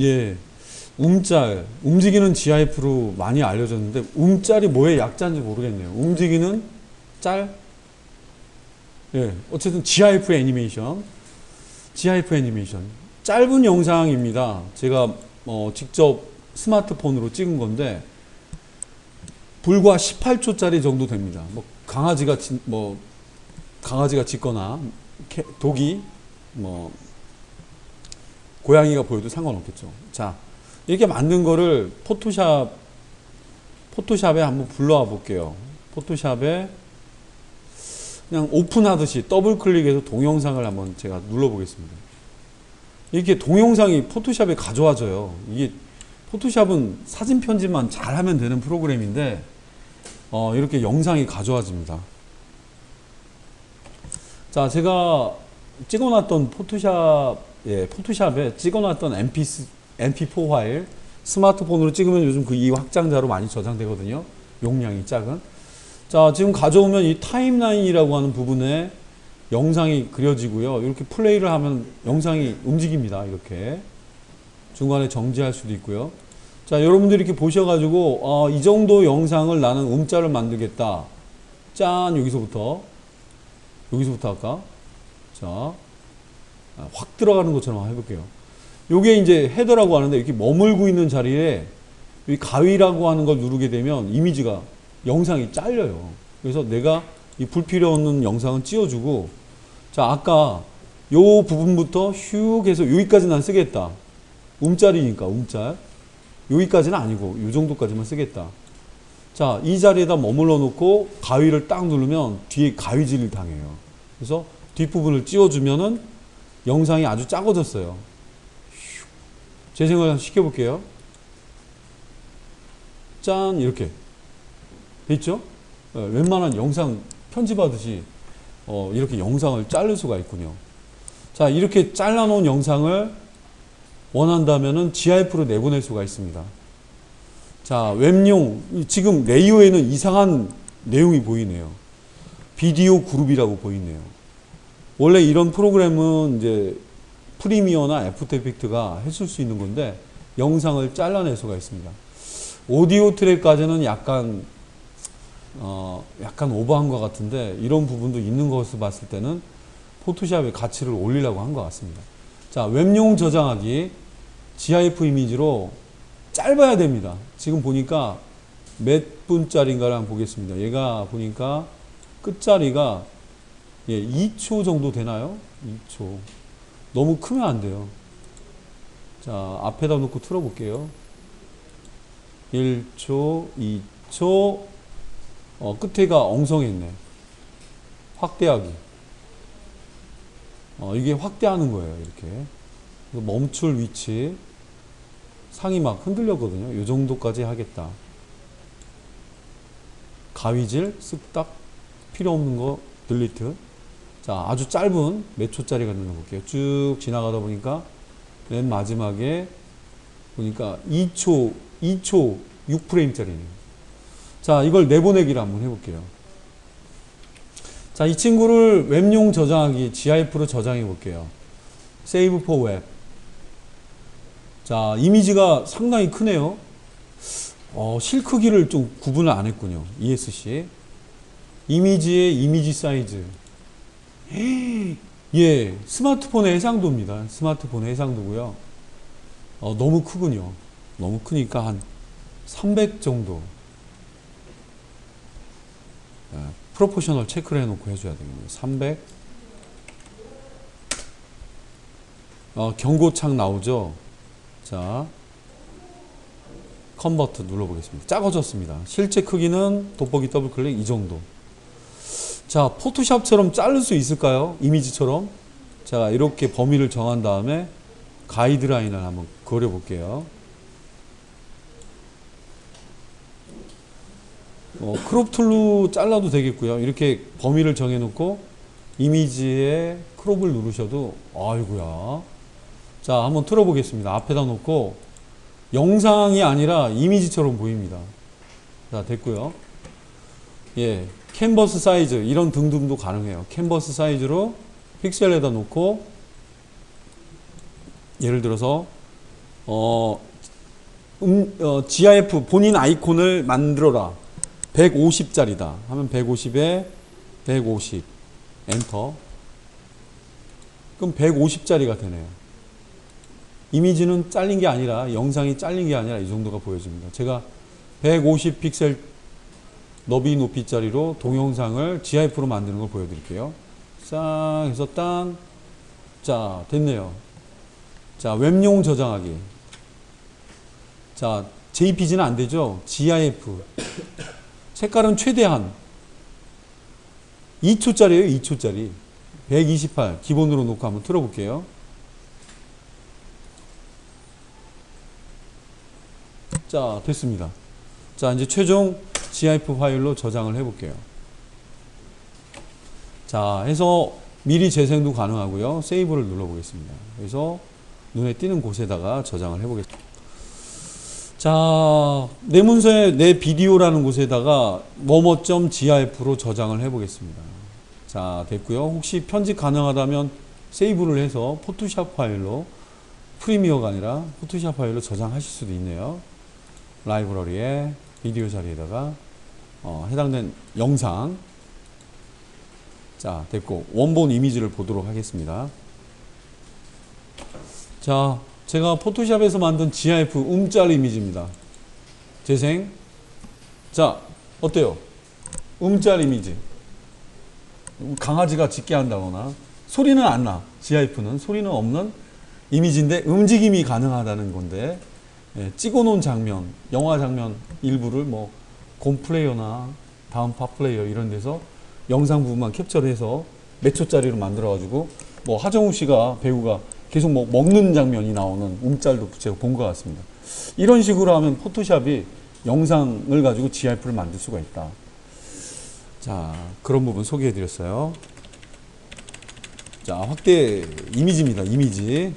예. 움짤, 움직이는 GIF로 많이 알려졌는데 움짤이 뭐의 약자인지 모르겠네요. 움직이는 짤? 예. 어쨌든 GIF 애니메이션. GIF 애니메이션. 짧은 영상입니다. 제가 어, 직접 스마트폰으로 찍은 건데 불과 18초짜리 정도 됩니다. 뭐 강아지가 짖- 뭐 강아지가 짖거나 캐- 독이 뭐 고양이가 보여도 상관없겠죠. 자, 이렇게 만든 거를 포토샵 포토샵에 한번 불러와 볼게요. 포토샵에 그냥 오픈하듯이 더블 클릭해서 동영상을 한번 제가 눌러 보겠습니다. 이렇게 동영상이 포토샵에 가져와져요. 이게 포토샵은 사진 편집만 잘하면 되는 프로그램인데 어, 이렇게 영상이 가져와집니다. 자, 제가 찍어놨던 포토샵, 예, 포토샵에 찍어놨던 MP, MP4 파일 스마트폰으로 찍으면 요즘 그 이 확장자로 많이 저장되거든요. 용량이 작은. 자, 지금 가져오면 이 타임라인이라고 하는 부분에 영상이 그려지고요. 이렇게 플레이를 하면 영상이 움직입니다. 이렇게. 중간에 정지할 수도 있고요. 자, 여러분들이 이렇게 보셔가지고, 어, 이 정도 영상을 나는 음자를 만들겠다. 짠, 여기서부터. 여기서부터 할까? 자, 아, 확 들어가는 것처럼 해볼게요. 요게 이제 헤더라고 하는데, 이렇게 머물고 있는 자리에 이 가위라고 하는 걸 누르게 되면 이미지가, 영상이 잘려요. 그래서 내가 이 불필요 없는 영상은 찌워주고, 자, 아까 요 부분부터 슉 해서 여기까지 난 쓰겠다. 움짤이니까, 움짤. 여기까지는 아니고, 요 정도까지만 쓰겠다. 자, 이 자리에다 머물러 놓고 가위를 딱 누르면 뒤에 가위질을 당해요. 그래서 뒷부분을 찌워주면은 영상이 아주 작아졌어요. 슉. 재생을 시켜볼게요. 짠, 이렇게. 됐죠? 예, 웬만한 영상 편집하듯이 어, 이렇게 영상을 자를 수가 있군요. 자, 이렇게 잘라놓은 영상을 원한다면은 GIF로 내보낼 수가 있습니다. 자, 웹용, 이 지금 레이어에는 이상한 내용이 보이네요. 비디오 그룹이라고 보이네요. 원래 이런 프로그램은 이제 프리미어나 애프터 이펙트가 해줄 수 있는 건데 영상을 잘라낼 수가 있습니다. 오디오 트랙까지는 약간 어, 약간 오버한 것 같은데 이런 부분도 있는 것을 봤을 때는 포토샵의 가치를 올리려고 한 것 같습니다. 자, 웹용 저장하기 GIF 이미지로 짧아야 됩니다. 지금 보니까 몇 분짜리인가를 한번 보겠습니다. 얘가 보니까 끝자리가 예, 2초 정도 되나요? 2초. 너무 크면 안 돼요. 자, 앞에다 놓고 틀어볼게요. 1초, 2초, 어, 끝에가 엉성했네. 확대하기. 어, 이게 확대하는 거예요, 이렇게. 멈출 위치. 상이 막 흔들렸거든요. 이 정도까지 하겠다. 가위질, 쓱딱, 필요 없는 거, 딜리트. 자, 아주 짧은 몇 초짜리가 눌러볼게요. 쭉 지나가다 보니까 맨 마지막에 보니까 2초, 2초 6프레임짜리네요. 자, 이걸 내보내기를 한번 해볼게요. 자, 이 친구를 웹용 저장하기, GIF로 저장해 볼게요. Save for Web. 자, 이미지가 상당히 크네요. 어, 실 크기를 좀 구분을 안 했군요. ESC. 이미지의 이미지 사이즈. 예, 스마트폰의 해상도입니다. 스마트폰의 해상도고요. 어, 너무 크군요. 너무 크니까 한 300 정도. 예, 프로포셔널 체크를 해놓고 해줘야 되겠네요. 300. 어, 경고창 나오죠. 자, 컨버트 눌러보겠습니다. 작아졌습니다. 실제 크기는 돋보기 더블 클릭 이 정도. 자, 포토샵처럼 자를 수 있을까요? 이미지처럼. 자, 이렇게 범위를 정한 다음에 가이드라인을 한번 그려볼게요. 어, 크롭 툴로 잘라도 되겠고요. 이렇게 범위를 정해놓고 이미지에 크롭을 누르셔도 아이고야. 자, 한번 틀어보겠습니다. 앞에다 놓고 영상이 아니라 이미지처럼 보입니다. 자, 됐고요. 예, 캔버스 사이즈 이런 등등도 가능해요. 캔버스 사이즈로 픽셀에다 놓고 예를 들어서 어, 음, 어, GIF 본인 아이콘을 만들어라. 150짜리다. 하면 150에 150 엔터. 그럼 150짜리가 되네요. 이미지는 잘린 게 아니라 영상이 잘린 게 아니라 이 정도가 보여집니다. 제가 150 픽셀 너비 높이짜리로 동영상을 GIF로 만드는 걸 보여드릴게요. 싹 해서 땅. 자, 됐네요. 자, 웹용 저장하기. 자, JPG는 안 되죠? GIF. 색깔은 최대한 2초짜리예요, 2초짜리. 128 기본으로 놓고 한번 틀어볼게요. 자, 됐습니다. 자, 이제 최종 GIF 파일로 저장을 해볼게요. 자, 해서 미리 재생도 가능하고요. 세이브를 눌러보겠습니다. 그래서 눈에 띄는 곳에다가 저장을 해보겠습니다. 자, 내 문서에 내 비디오라는 곳에다가 뭐뭐.gif로 저장을 해보겠습니다. 자, 됐고요. 혹시 편집 가능하다면 세이브를 해서 포토샵 파일로 프리미어가 아니라 포토샵 파일로 저장하실 수도 있네요. 라이브러리에 비디오 자리에다가 어, 해당된 영상 자 됐고 원본 이미지를 보도록 하겠습니다. 자 제가 포토샵에서 만든 GIF 음짤 이미지입니다. 재생 자 어때요? 음짤 이미지 강아지가 짖게 한다거나 소리는 안 나. GIF는 소리는 없는 이미지인데 움직임이 가능하다는 건데 예, 찍어놓은 장면, 영화 장면 일부를 뭐 곰플레이어나 다음파 플레이어 이런 데서 영상 부분만 캡처를 해서 몇 초짜리로 만들어가지고 뭐 하정우 씨가 배우가 계속 뭐 먹는 장면이 나오는 움짤도 제가 본 것 같습니다. 이런 식으로 하면 포토샵이 영상을 가지고 GIF를 만들 수가 있다. 자, 그런 부분 소개해 드렸어요. 자, 확대 이미지입니다. 이미지.